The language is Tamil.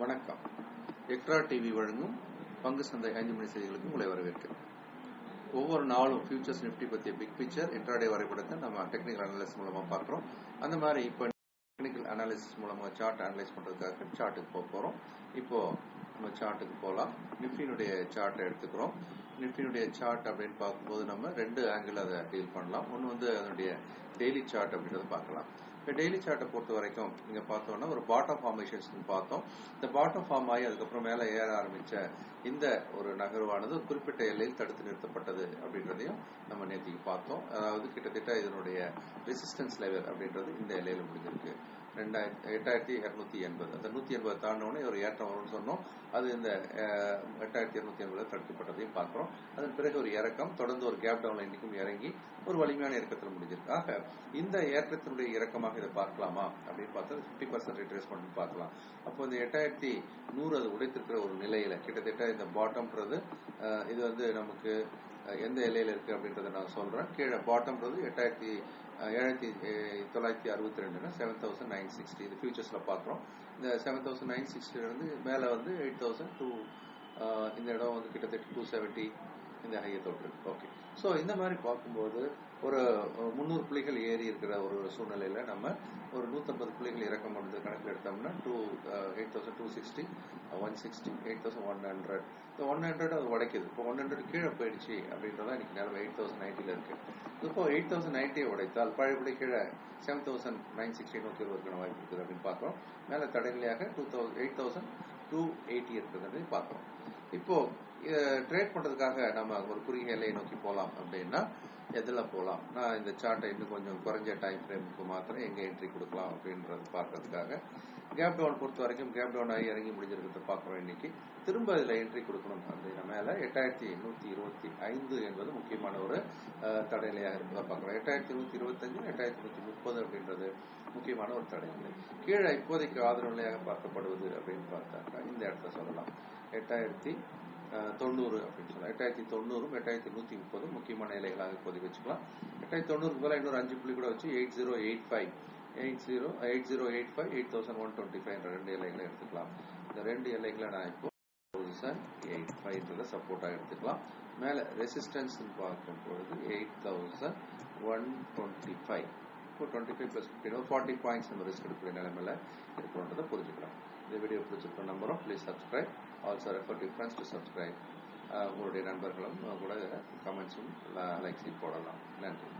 வணக்கம். எக்ட்ரா டிவி வழங்கும் பங்கு சந்தை ஐந்து மணி செய்திகளுக்கு உங்களை வரவேற்கிறேன். ஒவ்வொரு நாளும் ஃபியூச்சர்ஸ் நிஃப்டி பற்றிய பிக் பிக்சர் இன்ட்ராடே வரைபடத்தை நம்ம டெக்னிக்கல் அனாலிசிஸ் மூலமா பார்க்குறோம். அந்த மாதிரி இப்போ டெக்னிக்கல் அனாலிசிஸ் மூலமா சார்ட் அனலைஸ் பண்றதுக்காக சார்ட்டுக்கு போக போறோம். இப்போ நம்ம சார்ட்டுக்கு போகலாம் நிஃப்டினுடைய சார்ட்டை எடுத்துக்கிறோம். நிஃப்டினுடைய சார்ட் அப்படின்னு பார்க்கும்போது நம்ம ரெண்டு ஆங்கிள் அதை டீல் பண்ணலாம். ஒன்று வந்து அதனுடைய டெய்லி சார்ட் அப்படின்றத பார்க்கலாம். இப்போ டெய்லி சார்ட்டை பொறுத்த வரைக்கும் இங்கே பார்த்தோம்னா ஒரு பாட்டம் ஃபார்மேஷன்ஸ் பார்த்தோம். இந்த பாட்டம் ஃபார்ம் ஆகி அதுக்கப்புறம் மேலே ஏற ஆரம்பிச்ச இந்த ஒரு நகர்வானது குறிப்பிட்ட எல்லையில் தடுத்து நிறுத்தப்பட்டது அப்படின்றதையும் நம்ம நேற்றுக்கு பார்த்தோம். அதாவது கிட்டத்தட்ட இதனுடைய ரெசிஸ்டன்ஸ் லெவல் அப்படின்றது இந்த எல்லையில் முடிஞ்சிருக்கு. ரெண்டாயிரத்தி எட்டாயிரத்தி இரநூத்தி எண்பது. அந்த நூத்தி எண்பது தாண்டினோடனே ஒரு ஏற்றம் வரும்னு சொன்னோம். அது இந்த எட்டாயிரத்தி இரநூத்தி எண்பது தடுக்கப்பட்டதையும் பார்க்கிறோம். அதன் பிறகு ஒரு இறக்கம் தொடர்ந்து ஒரு கேப் டவுன்ல இன்னைக்கும் இறங்கி ஒரு வலிமையான இறக்கத்தில் முடிஞ்சிருக்கு. ஆக இந்த ஏற்றத்தினுடைய இறக்கமாக இதை பார்க்கலாமா அப்படின்னு பார்த்தா ஃபிஃப்டி பர்சன்ட் ரிட்ரேஸ்மெண்ட் பார்க்கலாம். அப்போ இந்த எட்டாயிரத்தி நூறு அது உடைத்திருக்கிற ஒரு நிலையில கிட்டத்தட்ட இந்த பாட்டம்ன்றது இது வந்து நமக்கு எந்த எல்லையில் இருக்கு அப்படின்றத நான் சொல்றேன். கீழே பாட்டம்ன்றது எட்டாயிரத்தி ஏழாயிரத்தி தொள்ளாயிரத்தி அறுபத்தி ரெண்டுனா செவன் தௌசண்ட் நைன் சிக்ஸ்டி இது ஃபியூச்சர்ஸில் பார்க்குறோம் இந்த செவன் தௌசண்ட் நைன் சிக்ஸ்டிலேருந்து மேலே வந்து எயிட் தௌசண்ட் டூ இந்த இடம் வந்து கிட்டத்தட்ட டூ செவன்ட்டி இந்த ஹையை தொற்று ஓகே ஸோ இந்த மாதிரி பார்க்கும்போது ஒரு முந்நூறு புள்ளிகள் ஏறி இருக்கிற ஒரு சூழ்நிலையில் நம்ம ஒரு நூற்றம்பது புள்ளிகள் இறக்கம் பண்ணுறது கணக்கில் எடுத்தோம்னா two eight thousand two sixty one sixty eight thousand one hundred இந்த ஒன் ஹண்ட்ரட் அது உடைக்குது. இப்போ ஒன் ஹண்ட்ரட் கீழே போயிடுச்சு அப்படின்றத இன்னைக்கு நிலவு எயிட் தௌசண்ட் நைன்ட்டியில் இருக்கு. இப்போ எயிட் தௌசண்ட் நைன்ட்டியை உடைத்தால் பழையபடி கீழே செவன் தௌசண்ட் நைன் சிக்ஸ்டி நோக்கி வருவதற்கான வாய்ப்பு இருக்குது அப்படின்னு பார்க்குறோம். மேலே தடைநிலையாக two thousand eight thousand two eighty இருக்குதுன்னு பார்க்குறோம். இப்போ ட்ரேட் பண்றதுக்காக நம்ம ஒரு குறுகிய எல்லையை நோக்கி போகலாம் அப்படின்னா எதில் போகலாம் நான் இந்த சார்ட்டை இன்னும் கொஞ்சம் குறைஞ்ச டைம் ஃப்ரேமுக்கு மாத்திரம் எங்கே என்ட்ரி கொடுக்கலாம் அப்படின்றது பார்க்கறதுக்காக கேப் டவுன் பொறுத்த வரைக்கும் கேப் டவுன் ஆகி இறங்கி முடிஞ்சிருக்கிறத பார்க்குறோம் இன்னைக்கு. திரும்ப இதில் என்ட்ரி கொடுக்கணும் அப்படின்னா மேலே எட்டாயிரத்தி எண்ணூற்றி இருபத்தி ஐந்து என்பது முக்கியமான ஒரு தடைநிலையாக இருப்பதை பார்க்குறோம். எட்டாயிரத்தி நூற்றி இருபத்தஞ்சு எட்டாயிரத்தி நூற்றி முப்பது அப்படின்றது முக்கியமான ஒரு தடைநிலை. கீழே இப்போதைக்கு ஆதரவு நிலையாக பார்க்கப்படுவது அப்படின்னு பார்த்தாக்கா இந்த இடத்த சொல்லலாம். எட்டாயிரத்தி தொண்ணூறு அப்படின்னு சொல்லலாம். எட்டாயிரத்தி தொண்ணூறும் எட்டாயிரத்தி நூத்தி முப்பதும் முக்கியமான நிலைகளாக இப்போதைக்கு வச்சுக்கலாம். எட்டாயிரத்தி தொண்ணூறுக்கு போல இன்னொரு அஞ்சு புள்ளி கூட வச்சு eight zero eight five. Eight zero eight zero eight five eight thousand one twenty five என்ற ரெண்டு எல்லைகளை எடுத்துக்கலாம். இந்த ரெண்டு எல்லைகளை நான் இப்போ தௌசண்ட் எயிட் ஃபைவ்ன்றத சப்போர்ட்டாக எடுத்துக்கலாம். மேலே ரெசிஸ்டன்ஸ் பார்க்கும் பொழுது eight thousand one twenty five. இப்போ twenty five plus fifteen forty points நம்ம ரிஸ்க் எடுக்கக்கூடிய நிலைமையில இருக்குன்றதை புரிஞ்சுக்கலாம். இந்த வீடியோ பிடிச்சிருக்க நம்பரும் please subscribe also refer to friends to subscribe உங்களுடைய நண்பர்களும் கூட கமெண்ட்ஸும் லைக்ஸையும் போடலாம். நன்றி.